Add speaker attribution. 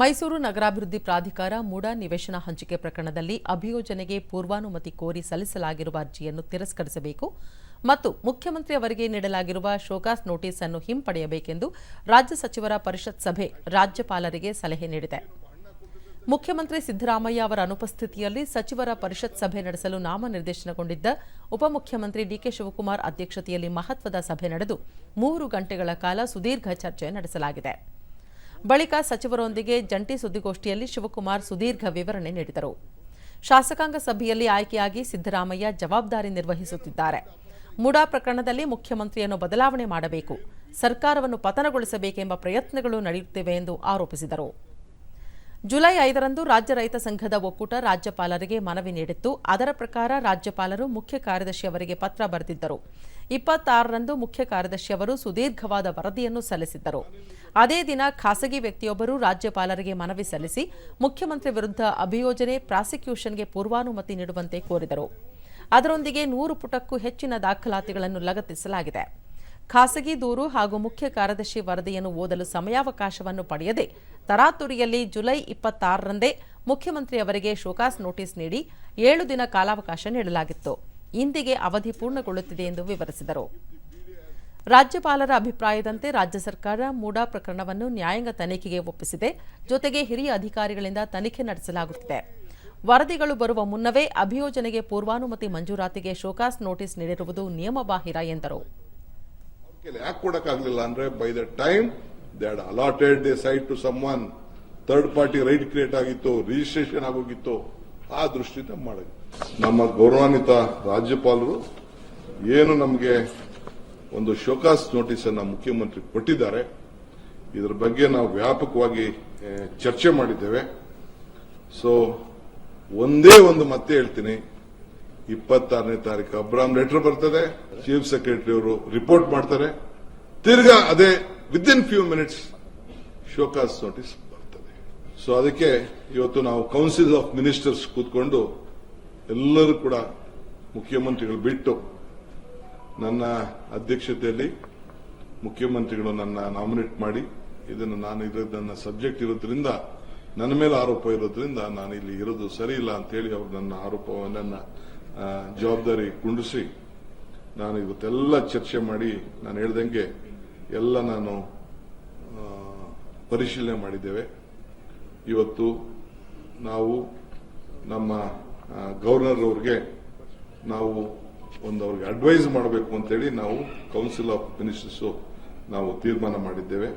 Speaker 1: ಮೈಸೂರು ನಗರಾಭಿವೃದ್ಧಿ ಪ್ರಾಧಿಕಾರ ಮೂಡ ನಿವೇಶನ ಹಂಚಿಕೆ ಪ್ರಕರಣದಲ್ಲಿ ಅಭಿಯೋಜನೆಗೆ ಪೂರ್ವಾನುಮತಿ ಕೋರಿ ಸಲ್ಲಿಸಲಾಗಿರುವ ಅರ್ಜಿಯನ್ನು ತಿರಸ್ಕರಿಸಬೇಕು ಮತ್ತು ಮುಖ್ಯಮಂತ್ರಿ ಅವರಿಗೆ ನೀಡಲಾಗಿರುವ ಶೋಕಾಸ್ ನೋಟಿಸ್ ಅನ್ನು ಹಿಂಪಡೆಯಬೇಕೆಂದು ರಾಜ್ಯ ಸಚಿವರ ಪರಿಷತ್ ಸಭೆ ರಾಜ್ಯಪಾಲರಿಗೆ ಸಲಹೆ ನೀಡಿದೆ. ಮುಖ್ಯಮಂತ್ರಿ ಸಿದ್ದರಾಮಯ್ಯ ಅವರ ಅನುಪಸ್ಥಿತಿಯಲ್ಲಿ ಸಚಿವರ ಪರಿಷತ್ ಸಭೆ ನಡೆಸಲು ನಾಮನಿರ್ದೇಶನಗೊಂಡಿದ್ದ ಉಪಮುಖ್ಯಮಂತ್ರಿ ಡಿಕೆ ಶಿವಕುಮಾರ್ ಅಧ್ಯಕ್ಷತೆಯಲ್ಲಿ ಮಹತ್ವದ ಸಭೆ ನಡೆದು ಮೂರು ಗಂಟೆಗಳ ಕಾಲ ಸುದೀರ್ಘ ಚರ್ಚೆ ನಡೆಸಲಾಗಿದೆ. ಬಳಿಕ ಸಚಿವರೊಂದಿಗೆ ಜಂಟಿ ಸುದ್ದಿಗೋಷ್ಠಿಯಲ್ಲಿ ಶಿವಕುಮಾರ್ ಸುದೀರ್ಘ ವಿವರಣೆ ನೀಡಿದರು. ಶಾಸಕಾಂಗ ಸಭೆಯಲ್ಲಿ ಆಯ್ಕೆಯಾಗಿ ಸಿದ್ದರಾಮಯ್ಯ ಜವಾಬ್ದಾರಿ ನಿರ್ವಹಿಸುತ್ತಿದ್ದಾರೆ. ಮುಡಾ ಪ್ರಕರಣದಲ್ಲಿ ಮುಖ್ಯಮಂತ್ರಿಯನ್ನು ಬದಲಾವಣೆ ಮಾಡಬೇಕು, ಸರ್ಕಾರವನ್ನು ಪತನಗೊಳಿಸಬೇಕೆಂಬ ಪ್ರಯತ್ನಗಳು ನಡೆಯುತ್ತಿವೆ ಎಂದು ಆರೋಪಿಸಿದರು. ಜುಲೈ ಐದರಂದು ರಾಜ್ಯ ರೈತ ಸಂಘದ ಒಕ್ಕೂಟ ರಾಜ್ಯಪಾಲರಿಗೆ ಮನವಿ ನೀಡಿತ್ತು. ಅದರ ಪ್ರಕಾರ ರಾಜ್ಯಪಾಲರು ಮುಖ್ಯ ಕಾರ್ಯದರ್ಶಿ ಅವರಿಗೆ ಪತ್ರ ಬರೆದಿದ್ದರು. ಇಪ್ಪತ್ತಾರರಂದು ಮುಖ್ಯ ಕಾರ್ಯದರ್ಶಿ ಅವರು ಸುದೀರ್ಘವಾದ ವರದಿಯನ್ನು ಸಲ್ಲಿಸಿದ್ದರು. ಅದೇ ದಿನ ಖಾಸಗಿ ವ್ಯಕ್ತಿಯೊಬ್ಬರು ರಾಜ್ಯಪಾಲರಿಗೆ ಮನವಿ ಸಲ್ಲಿಸಿ ಮುಖ್ಯಮಂತ್ರಿ ವಿರುದ್ಧ ಅಭಿಯೋಜನೆ, ಪ್ರಾಸಿಕ್ಯೂಷನ್ಗೆ ಪೂರ್ವಾನುಮತಿ ನೀಡುವಂತೆ ಕೋರಿದರು. ಅದರೊಂದಿಗೆ ನೂರು ಪುಟಕ್ಕೂ ಹೆಚ್ಚಿನ ದಾಖಲಾತಿಗಳನ್ನು ಲಗತ್ತಿಸಲಾಗಿದೆ. ಖಾಸಗಿ ದೂರು ಹಾಗೂ ಮುಖ್ಯ ಕಾರ್ಯದರ್ಶಿ ವರದಿಯನ್ನು ಓದಲು ಸಮಯಾವಕಾಶವನ್ನು ಪಡೆಯದೆ, ತರಾತುರಿಯಲ್ಲಿ ಜುಲೈ ಇಪ್ಪತ್ತಾರರಂದೇ ಮುಖ್ಯಮಂತ್ರಿ ಅವರಿಗೆ ಶೋಕಾಸ್ ನೋಟಿಸ್ ನೀಡಿ ಏಳು ದಿನ ಕಾಲಾವಕಾಶ ನೀಡಲಾಗಿತ್ತು. ಇಂದಿಗೆ ಅವಧಿ ಪೂರ್ಣಗೊಳ್ಳುತ್ತಿದೆ ಎಂದು ವಿವರಿಸಿದರು. ರಾಜ್ಯಪಾಲರ ಅಭಿಪ್ರಾಯದಂತೆ ರಾಜ್ಯ ಸರ್ಕಾರ ಮೂಡಾ ಪ್ರಕರಣವನ್ನು ನ್ಯಾಯಾಂಗ ತನಿಖೆಗೆ ಒಪ್ಪಿಸಿದೆ. ಜೊತೆಗೆ ಹಿರಿಯ ಅಧಿಕಾರಿಗಳಿಂದ ತನಿಖೆ ನಡೆಸಲಾಗುತ್ತಿದೆ. ವರದಿಗಳು ಬರುವ ಮುನ್ನವೇ ಅಭಿಯೋಜನೆಗೆ ಪೂರ್ವಾನುಮತಿ ಮಂಜೂರಾತಿಗೆ ಶೋಕಾಸ್ ನೋಟಿಸ್ ನೀಡಿರುವುದು ನಿಯಮಬಾಹಿರ ಎಂದರು.
Speaker 2: ಯಾಕೆ ಕೊಡಕ್ಕಾಗಲಿಲ್ಲ ಅಂದ್ರೆ by the time they had allotted the site to someone third party right create ಆಗಿತ್ತು ರಿಜಿಸ್ಟ್ರೇಷನ್ ಆಗೋಗಿತ್ತು, ಆ ದೃಷ್ಟಿಯಿಂದ ಮಾಡಿದ್ವಿ ನಮ್ಮ ಗೌರವಾನ್ವಿತ ರಾಜ್ಯಪಾಲರು ಏನು ನಮಗೆ ಒಂದು ಶೋಕಾಸ್ ನೋಟಿಸ್ ಅನ್ನ ಮುಖ್ಯಮಂತ್ರಿ ಕೊಟ್ಟಿದ್ದಾರೆ, ಇದರ ಬಗ್ಗೆ ನಾವು ವ್ಯಾಪಕವಾಗಿ ಚರ್ಚೆ ಮಾಡಿದ್ದೇವೆ. ಸೊ ಒಂದೇ ಒಂದು ಮತ್ತೆ ಹೇಳ್ತೀನಿ. ಇಪ್ಪತ್ತಾರನೇ ತಾರೀಕು ಅಬ್ರಾಮ್ ಲೆಟರ್ ಬರ್ತದೆ ಚೀಫ್ ಸೆಕ್ರೆಟರಿ ಅವರು ರಿಪೋರ್ಟ್ ಮಾಡ್ತಾರೆ. ತಿರ್ಗಾ ಅದೇ within few minutes show cause notice ಬರ್ತದೆ. ಸೊ ಅದಕ್ಕೆ ಇವತ್ತು ನಾವು ಕೌನ್ಸಿಲ್ ಆಫ್ ಮಿನಿಸ್ಟರ್ಸ್ ಕೂತ್ಕೊಂಡು ಎಲ್ಲರೂ ಕೂಡ ಮುಖ್ಯಮಂತ್ರಿಗಳು ಬಿಟ್ಟು ನನ್ನ ಅಧ್ಯಕ್ಷತೆಯಲ್ಲಿ ಮುಖ್ಯಮಂತ್ರಿಗಳು ನನ್ನ ನಾಮಿನೇಟ್ ಮಾಡಿ ಇದನ್ನು ನಾನು ನನ್ನ ಸಬ್ಜೆಕ್ಟ್ ಇರೋದ್ರಿಂದ ನನ್ನ ಮೇಲೆ ಆರೋಪ ಇರೋದ್ರಿಂದ ನಾನು ಇಲ್ಲಿ ಇರೋದು ಸರಿ ಇಲ್ಲ ಅಂತ ಹೇಳಿ ಅವರು ನನ್ನ ಆರೋಪ ನನ್ನ ಆ, ಜವಾಬ್ದಾರಿ ಕುಂಡಿಸಿ ನಾನು ಇವತ್ತೆಲ್ಲ ಚರ್ಚೆ ಮಾಡಿ ನಾನು ಹೇಳ್ದಂಗೆ ಎಲ್ಲ ನಾನು ಪರಿಶೀಲನೆ ಮಾಡಿದ್ದೇವೆ. ಇವತ್ತು ನಾವು ನಮ್ಮ ಗವರ್ನರ್ ಅವ್ರಿಗೆ ನಾವು ಒಂದು ಅವ್ರಿಗೆ ಅಡ್ವೈಸ್ ಮಾಡಬೇಕು ಅಂತೇಳಿ ನಾವು ಕೌನ್ಸಿಲ್ ಆಫ್ ಮಿನಿಸ್ಟರ್ಸ್ ನಾವು ತೀರ್ಮಾನ ಮಾಡಿದ್ದೇವೆ.